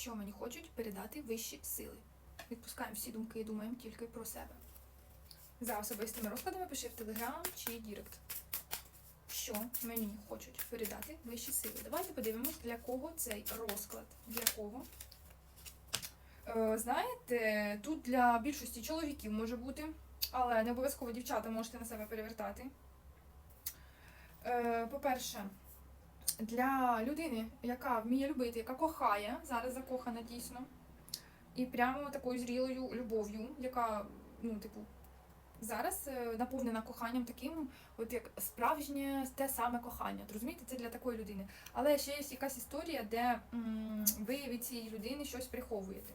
що мені хочуть передати вищі сили. Відпускаємо всі думки і думаємо тільки про себе. За особистими розкладами пиши в Телеграм чи Дірект. Що мені хочуть передати вищі сили. Давайте подивимось, для кого цей розклад. Для кого? Е, знаєте, тут для більшості чоловіків може бути, але не обов'язково дівчата можете на себе перевертати. Е, по-перше, для людини, яка вміє любити, яка кохає, зараз закохана дійсно, і прямо такою зрілою любов'ю, яка, ну, типу, зараз е, наповнена коханням таким, от як справжнє те саме кохання. Розумієте, це для такої людини. Але ще є якась історія, де м, ви від цієї людини щось приховуєте.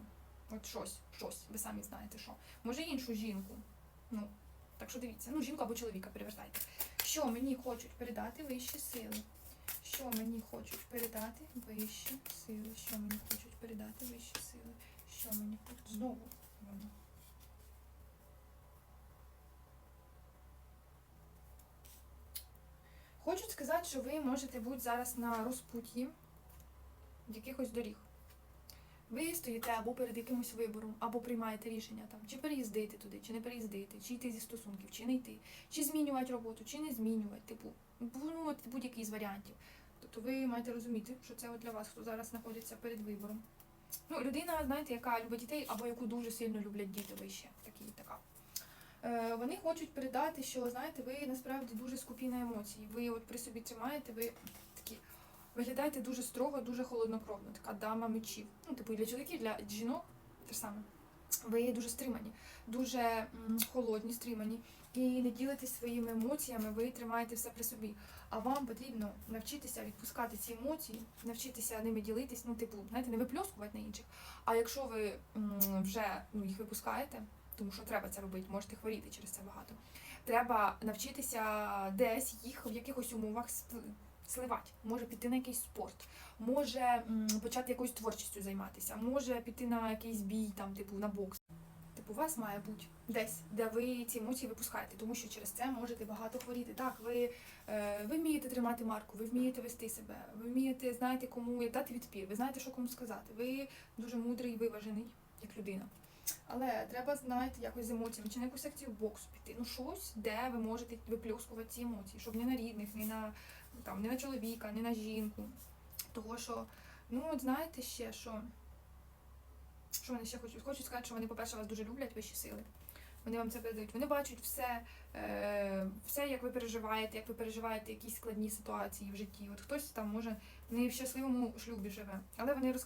От щось, щось, ви самі знаєте що. Може іншу жінку. Ну, так що дивіться, ну жінку або чоловіка перевертайте. Що мені хочуть передати вищі сили? Що мені хочуть передати вищі сили? Що мені хочуть передати вищі сили? Що мені хочуть знову воно. Хочу сказати, що ви можете бути зараз на розпутті якихось доріг. Ви стоїте або перед якимось вибором, або приймаєте рішення там, чи переїздити туди, чи не переїздити, чи йти зі стосунків, чи не йти, чи змінювати роботу, чи не змінювати, типу, ну, будь-який з варіантів. Тобто ви маєте розуміти, що це для вас, хто зараз знаходиться перед вибором. Ну, людина, знаєте, яка любить дітей, або яку дуже сильно люблять діти вище, такі така. Е, вони хочуть передати, що знаєте, ви насправді дуже скупі на емоції. Ви от при собі тримаєте, ви такі виглядаєте дуже строго, дуже холоднокровно, така дама мечів. Ну, типу, для чоловіків, для жінок те ж саме. Ви дуже стримані, дуже холодні, стримані. І не ділитесь своїми емоціями, ви тримаєте все при собі. А вам потрібно навчитися відпускати ці емоції, навчитися ними ділитись, ну, типу, знаєте, не випльоскувати на інших. А якщо ви вже ну, їх випускаєте, тому що треба це робити, можете хворіти через це багато. Треба навчитися десь їх в якихось умовах сливати. Може піти на якийсь спорт, може почати якоюсь творчістю займатися, може піти на якийсь бій, там, типу на бокс. Типу, у вас має бути десь, де ви ці емоції випускаєте, тому що через це можете багато хворіти. Так, ви, е, ви вмієте тримати марку, ви вмієте вести себе, ви вмієте, знаєте, кому дати відпір, ви знаєте, що кому сказати. Ви дуже мудрий виважений, як людина. Але треба, знаєте, якось з емоціями, чи на якусь секцію боксу піти. Ну щось, де ви можете виплюскувати ці емоції, щоб не на рідних, не на там, не на чоловіка, не на жінку. Того що, ну от знаєте ще, що. Що вони ще хочуть? Хочуть сказати, що вони, по-перше, вас дуже люблять вищі сили. Вони вам це передають. Вони бачать все, е, все, як ви переживаєте, як ви переживаєте якісь складні ситуації в житті. От хтось там може не в щасливому шлюбі живе, але вони розказують.